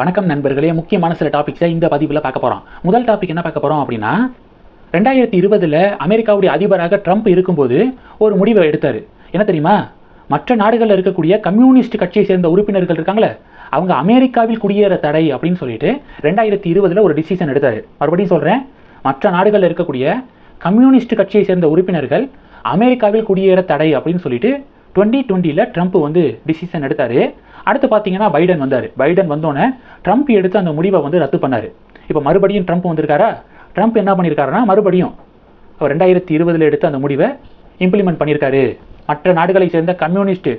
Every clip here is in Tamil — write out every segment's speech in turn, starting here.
வணக்கம் நண்பர்களே. முக்கியமான சில டாபிக்ஸை இந்த பதிவில் பார்க்க போகிறோம் முதல் டாபிக் என்ன பார்க்க போகிறோம் அப்படின்னா ரெண்டாயிரத்தி இருபதில் அமெரிக்காவுடைய அதிபராக ட்ரம்ப் இருக்கும்போது ஒரு முடிவை எடுத்தார். என்ன தெரியுமா? மற்ற நாடுகளில் இருக்கக்கூடிய கம்யூனிஸ்ட் கட்சியை சேர்ந்த உறுப்பினர்கள் இருக்காங்களே அவங்க அமெரிக்காவில் குடியேற தடை அப்படின்னு சொல்லிட்டு ரெண்டாயிரத்தி இருபதில் ஒரு டிசிஷன் எடுத்தார். மறுபடியும் சொல்கிறேன் மற்ற நாடுகளில் இருக்கக்கூடிய கம்யூனிஸ்ட் கட்சியை சேர்ந்த உறுப்பினர்கள் அமெரிக்காவில் குடியேற தடை அப்படின்னு சொல்லிட்டு டுவெண்ட்டி டுவெண்ட்டியில் ட்ரம்ப் வந்து டிசிஷன் எடுத்தார். அடுத்து பார்த்தீங்கன்னா பைடன் வந்தார். பைடன் வந்தோடனே ட்ரம்ப் எடுத்து அந்த முடிவை வந்து ரத்து பண்ணார். இப்போ மறுபடியும் ட்ரம்ப் வந்திருக்காரா? ட்ரம்ப் என்ன பண்ணியிருக்காருன்னா மறுபடியும் அவர் ரெண்டாயிரத்தி இருபதில் எடுத்து அந்த முடிவை இம்ப்ளிமெண்ட் பண்ணியிருக்காரு மற்ற நாடுகளை சேர்ந்த கம்யூனிஸ்ட்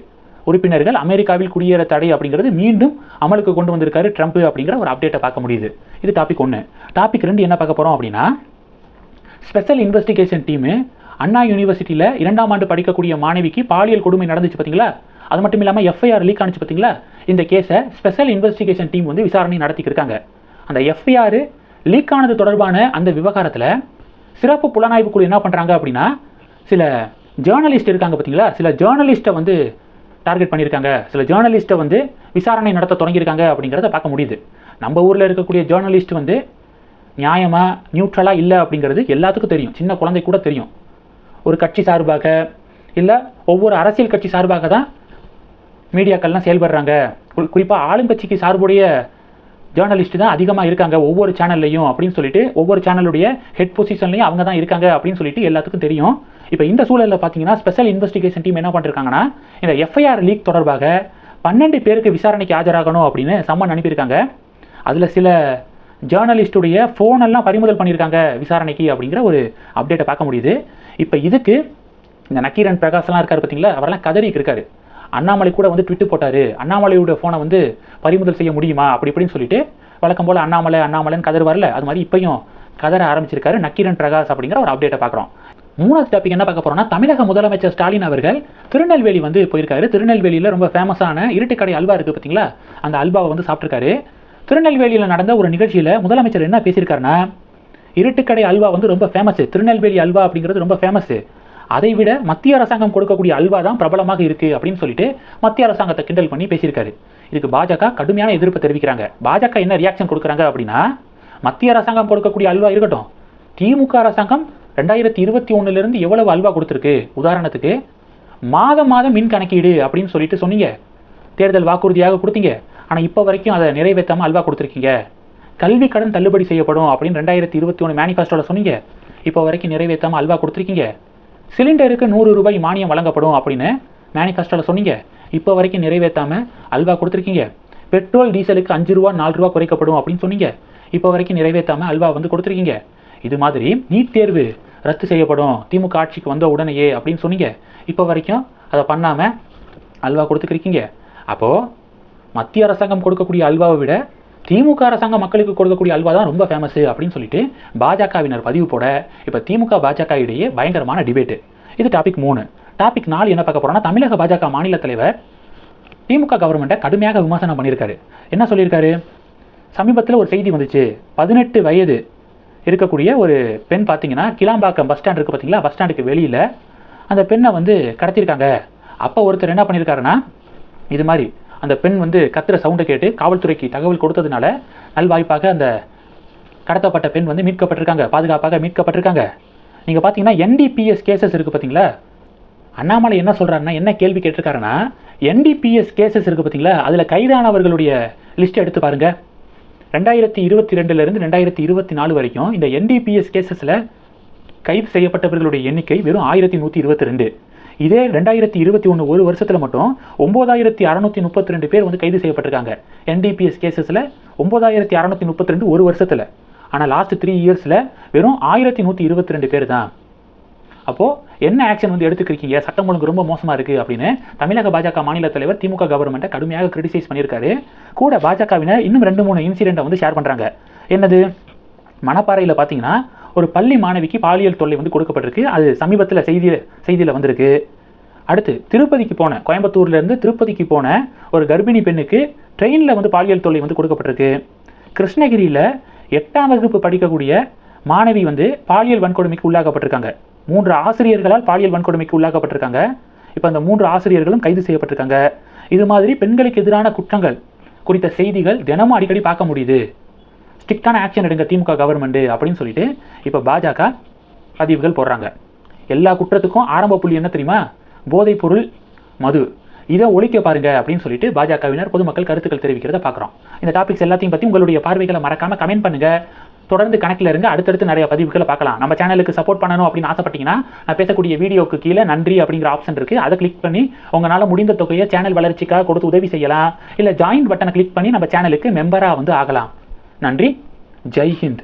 உறுப்பினர்கள் அமெரிக்காவில் குடியேற தடை அப்படிங்கிறது மீண்டும் அமலுக்கு கொண்டு வந்திருக்காரு ட்ரம்ப் அப்படிங்கிற ஒரு அப்டேட்டை பார்க்க முடியுது. இது டாபிக் ஒன்று டாபிக் ரெண்டு என்ன பார்க்க போகிறோம் அப்படின்னா ஸ்பெஷல் இன்வெஸ்டிகேஷன் டீமு அண்ணா யூனிவர்சிட்டியில் இரண்டாம் ஆண்டு படிக்கக்கூடிய மாணவிக்கு பாலியல் கொடுமை நடந்துச்சு பார்த்தீங்களா அது மட்டும் இல்லாமல் எஃப்ஐஆர் லீக் ஆனிச்சு பார்த்தீங்களா இந்த கேஸை ஸ்பெஷல் இன்வெஸ்டிகேஷன் டீம் வந்து விசாரணை நடத்திக்கிட்டு இருக்காங்க அந்த எஃப்ஐஆர் லீக் ஆனது தொடர்பான அந்த விவகாரத்தில் சிறப்பு புலனாய்வு குழு என்ன பண்ணுறாங்க அப்படின்னா சில ஜேர்னலிஸ்ட் இருக்காங்க பார்த்தீங்களா சில ஜேர்னலிஸ்ட்டை வந்து டார்கெட் பண்ணியிருக்காங்க சில ஜேர்னலிஸ்ட்டை வந்து விசாரணை நடத்த தொடங்கியிருக்காங்க அப்படிங்கிறத பார்க்க முடியுது. நம்ம ஊரில் இருக்கக்கூடிய ஜேர்னலிஸ்ட் வந்து நியாயமாக நியூட்ரலாக இல்லை அப்படிங்கிறது எல்லாத்துக்கும் தெரியும். சின்ன குழந்தை கூட தெரியும். ஒரு கட்சி சார்பாக இல்லை ஒவ்வொரு அரசியல் கட்சி சார்பாக தான் மீடியாக்கள்லாம் செயல்படுறாங்க. குறிப்பாக ஆளுங்கட்சிக்கு சார்புடைய ஜேர்னலிஸ்ட் தான் அதிகமாக இருக்காங்க. ஒவ்வொரு சேனல்லையும் அப்படின்னு சொல்லிட்டு ஒவ்வொரு சேனலுடைய ஹெட் பொசிஷன்லையும் அவங்க தான் இருக்காங்க அப்படின்னு சொல்லிட்டு எல்லாத்துக்கும் தெரியும். இப்போ இந்த சூழலில் பார்த்தீங்கன்னா ஸ்பெஷல் இன்வெஸ்டிகேஷன் டீம் என்ன பண்ணிருக்காங்கன்னா இந்த எஃப்ஐஆர் லீக் தொடர்பாக பன்னெண்டு பேருக்கு விசாரணைக்கு ஆஜராகணும் அப்படின்னு சம்மன் அனுப்பியிருக்காங்க. அதில் சில ஜேர்னலிஸ்டுடைய ஃபோனெல்லாம் பறிமுதல் பண்ணியிருக்காங்க விசாரணைக்கு அப்படிங்கிற ஒரு அப்டேட்டை பார்க்க முடியுது. இப்போ இதுக்கு இந்த நக்கீரன் பிரகாஷ்லாம் இருக்கார் பார்த்தீங்களா அவரெல்லாம் கதறிக்கு இருக்காரு. அண்ணாமலை கூட வந்து ட்விட்டு போட்டார். அண்ணாமலையோட ஃபோனை வந்து பறிமுதல் செய்ய முடியுமா? அப்படி இப்படின்னு சொல்லிட்டு வழக்கம் போல் அண்ணாமலை அண்ணாமலைன்னு கதர் வரல. அது மாதிரி இப்பயும் கதற ஆரம்பிச்சிருக்காரு நக்கீரன் பிரகாஷ் அப்படிங்கிற ஒரு அப்டேட்டை பார்க்குறோம். மூணாவது டாபிக் என்ன பார்க்க போறோம்னா தமிழக முதலமைச்சர் ஸ்டாலின் அவர்கள் திருநெல்வேலி வந்து போயிருக்காரு. திருநெல்வேலியில் ரொம்ப ஃபேமஸான இருட்டுக்கடை அல்வா இருக்குது பார்த்தீங்களா அந்த அல்வாவை வந்து சாப்பிட்ருக்காரு திருநெல்வேலியில் நடந்த ஒரு நிகழ்ச்சியில் முதலமைச்சர் என்ன பேசியிருக்காருன்னா இருட்டுக்கடை அல்வா வந்து ரொம்ப ஃபேமஸ் திருநெல்வேலி அல்வா அப்படிங்கிறது ரொம்ப ஃபேமஸ் அதை விட மத்திய அரசாங்கம் கொடுக்கக்கூடிய அல்வா தான் பிரபலமாக இருக்குது அப்படின்னு சொல்லிட்டு மத்திய அரசாங்கத்தை கிண்டல் பண்ணி பேசியிருக்காரு. இதுக்கு பாஜக கடுமையான எதிர்ப்பு தெரிவிக்கிறாங்க. பாஜக என்ன ரியாக்ஷன் கொடுக்குறாங்க அப்படின்னா மத்திய அரசாங்கம் கொடுக்கக்கூடிய அல்வா இருக்கட்டும். திமுக அரசாங்கம் ரெண்டாயிரத்தி இருபத்தி ஒன்றுலேருந்து எவ்வளவு அல்வா கொடுத்துருக்கு? உதாரணத்துக்கு மாதம் மாதம் மின் கணக்கீடு அப்படின்னு சொல்லிட்டு சொன்னீங்க. தேர்தல் வாக்குறுதியாக கொடுத்தீங்க. ஆனால் இப்போ வரைக்கும் அதை நிறைவேற்றாமல் அல்வா கொடுத்துருக்கீங்க. கல்வி கடன் தள்ளுபடி செய்யப்படும் அப்படின்னு ரெண்டாயிரத்தி இருபத்தி ஒன்று மேனிஃபெஸ்டோவில் சொன்னீங்க. இப்போ வரைக்கும் நிறைவேற்றாமல் அல்வா கொடுத்துருக்கீங்க. சிலிண்டருக்கு நூறு ரூபாய் மானியம் வழங்கப்படும் அப்படின்னு மேனிஃபெஸ்டோவில் சொன்னீங்க. இப்போ வரைக்கும் நிறைவேற்றாமல் அல்வா கொடுத்துருக்கீங்க. பெட்ரோல் டீசலுக்கு அஞ்சு ரூபா நாலு ரூபா குறைக்கப்படும் அப்படின்னு சொன்னீங்க. இப்போ வரைக்கும் நிறைவேற்றாமல் அல்வா வந்து கொடுத்துருக்கீங்க. இது மாதிரி நீட் தேர்வு ரத்து செய்யப்படும். திமுக ஆட்சிக்கு வந்த உடனேயே அப்படின்னு சொன்னீங்க. இப்போ வரைக்கும் அதை பண்ணாமல் அல்வா கொடுத்துருக்கீங்க அப்போது மத்திய அரசாங்கம் கொடுக்கக்கூடிய அல்வாவை விட திமுக அரசாங்கம் மக்களுக்கு கொடுக்கக்கூடிய அல்வா தான் ரொம்ப ஃபேமஸ் அப்படின்னு சொல்லிட்டு பாஜகவினர் பதிவு போட இப்போ திமுக பாஜக இடையே பயங்கரமான டிபேட்டு இது டாபிக் மூணு. டாபிக் நாலு என்ன பார்க்க போறோம்னா தமிழக பாஜக மாநில தலைவர் திமுக கவர்மெண்ட்டை கடுமையாக விமர்சனம் பண்ணியிருக்காரு. என்ன சொல்லியிருக்காரு? சமீபத்தில் ஒரு செய்தி வந்துச்சு. பதினெட்டு வயது இருக்கக்கூடிய ஒரு பெண் பார்த்தீங்கன்னா கிளாம்பாக்கம் பஸ் ஸ்டாண்ட் இருக்குது பார்த்தீங்களா? பஸ் ஸ்டாண்டுக்கு வெளியில் அந்த பெண்ணை வந்து கடத்தியிருக்காங்க. அப்போ ஒருத்தர் என்ன பண்ணியிருக்காருன்னா இது மாதிரி அந்த பெண் வந்து கத்துற சவுண்டை கேட்டு காவல்துறைக்கு தகவல் கொடுத்ததுனால நல்வாய்ப்பாக அந்த கடத்தப்பட்ட பெண் வந்து மீட்கப்பட்டிருக்காங்க பாதுகாப்பாக மீட்கப்பட்டிருக்காங்க. நீங்கள் பார்த்தீங்கன்னா என்டிபிஎஸ் கேசஸ் இருக்குது பார்த்தீங்களா அண்ணாமலை என்ன சொல்கிறாருன்னா என்ன கேள்வி கேட்டிருக்காருன்னா என்டிபிஎஸ் கேசஸ் இருக்குது பார்த்தீங்களா அதில் கைதானவர்களுடைய லிஸ்ட்டை எடுத்து பாருங்கள் ரெண்டாயிரத்தி இருபத்தி ரெண்டுலேருந்து ரெண்டாயிரத்தி இருபத்தி நாலு வரைக்கும் இந்த என்டிபிஎஸ் கேசஸில் கைது செய்யப்பட்டவர்களுடைய எண்ணிக்கை வெறும் ஆயிரத்தி நூற்றி இருபத்தி ரெண்டு. இதே ரெண்டாயிரத்தி இருபத்தி ஒன்று ஒரு வருஷத்தில் மட்டும் ஒம்பதாயிரத்தி அறநூற்றி முப்பத்தி ரெண்டு பேர் வந்து கைது செய்யப்பட்டிருக்காங்க. என்டிபிஎஸ் கேசஸில் ஒம்பதாயிரத்தி அறநூற்றி முப்பத்தி ரெண்டு ஒரு வருஷத்தில். ஆனால் லாஸ்ட் த்ரீ இயர்ஸில் வெறும் ஆயிரத்தி நூற்றி இருபத்தி ரெண்டு பேர் தான். அப்போது என்ன ஆக்ஷன் வந்து எடுத்துக்கிறீங்க சட்டம் ஒழுங்கு ரொம்ப மோசமாக இருக்குது அப்படின்னு தமிழக பாஜக மாநில தலைவர் திமுக கவர்மெண்ட்டை கடுமையாக கிரிட்டிசைஸ் பண்ணியிருக்காரு. கூட பாஜகவினர் இன்னும் ரெண்டு மூணு இன்சிடெண்ட்டை வந்து ஷேர் பண்ணுறாங்க என்னது? மணப்பாறையில் பார்த்தீங்கன்னா ஒரு பள்ளி மாணவிக்கு பாலியல் தொல்லை வந்து கொடுக்கப்பட்டிருக்கு. அது சமீபத்தில் செய்தியில் செய்தியில் வந்திருக்கு. அடுத்து திருப்பதிக்கு போன கோயம்புத்தூர்லேருந்து திருப்பதிக்கு போன ஒரு கர்ப்பிணி பெண்ணுக்கு ட்ரெயினில் வந்து பாலியல் தொல்லை வந்து கொடுக்கப்பட்டிருக்கு. கிருஷ்ணகிரியில் எட்டாம் வகுப்பு படிக்கக்கூடிய மாணவி வந்து பாலியல் வன்கொடுமைக்கு உள்ளாக்கப்பட்டிருக்காங்க. மூன்று ஆசிரியர்களால் பாலியல் வன்கொடுமைக்கு உள்ளாக்கப்பட்டிருக்காங்க. இப்போ அந்த மூன்று ஆசிரியர்களும் கைது செய்யப்பட்டிருக்காங்க. இது மாதிரி பெண்களுக்கு எதிரான குற்றங்கள் குறித்த செய்திகள் தினமும் அடிக்கடி பார்க்க முடியுது. ஸ்ட்ரிக்டான ஆக்ஷன் எடுங்க திமுக கவர்மெண்ட் அப்படின்னு சொல்லிட்டு இப்போ பாஜக பதிவுகள் போடுறாங்க. எல்லா குற்றத்துக்கும் ஆரம்ப புள்ளி என்ன தெரியுமா? போதைப்பொருள் மது. இதை ஒழிக்க பாருங்க அப்படின்னு சொல்லிட்டு பாஜகவினர் பொதுமக்கள் கருத்துக்கள் தெரிவிக்கிறத பார்க்குறோம். இந்த டாபிக்ஸ் எல்லாத்தையும் பற்றி உங்களுடைய பார்வைகளை மறக்காம கமெண்ட் பண்ணுங்க. தொடர்ந்து கணக்கில் இருங்க. அடுத்தடுத்து நிறைய பதிவுகளை பார்க்கலாம். நம்ம சேனலுக்கு சப்போர்ட் பண்ணணும் அப்படின்னு ஆசைப்பட்டீங்கன்னா நான் பேசக்கூடிய வீடியோக்கு கீழே நன்றி அப்படிங்கிற ஆப்ஷன் இருக்குது அதை கிளிக் பண்ணி உங்களால் முடிந்த தொகையை சேனல் வளர்ச்சிக்காக கொடுத்து உதவி செய்யலாம். இல்லை ஜாயின் பட்டனை கிளிக் பண்ணி நம்ம சேனலுக்கு மெம்பராக வந்து ஆகலாம். நன்றி. ஜெய் ஹிந்த்.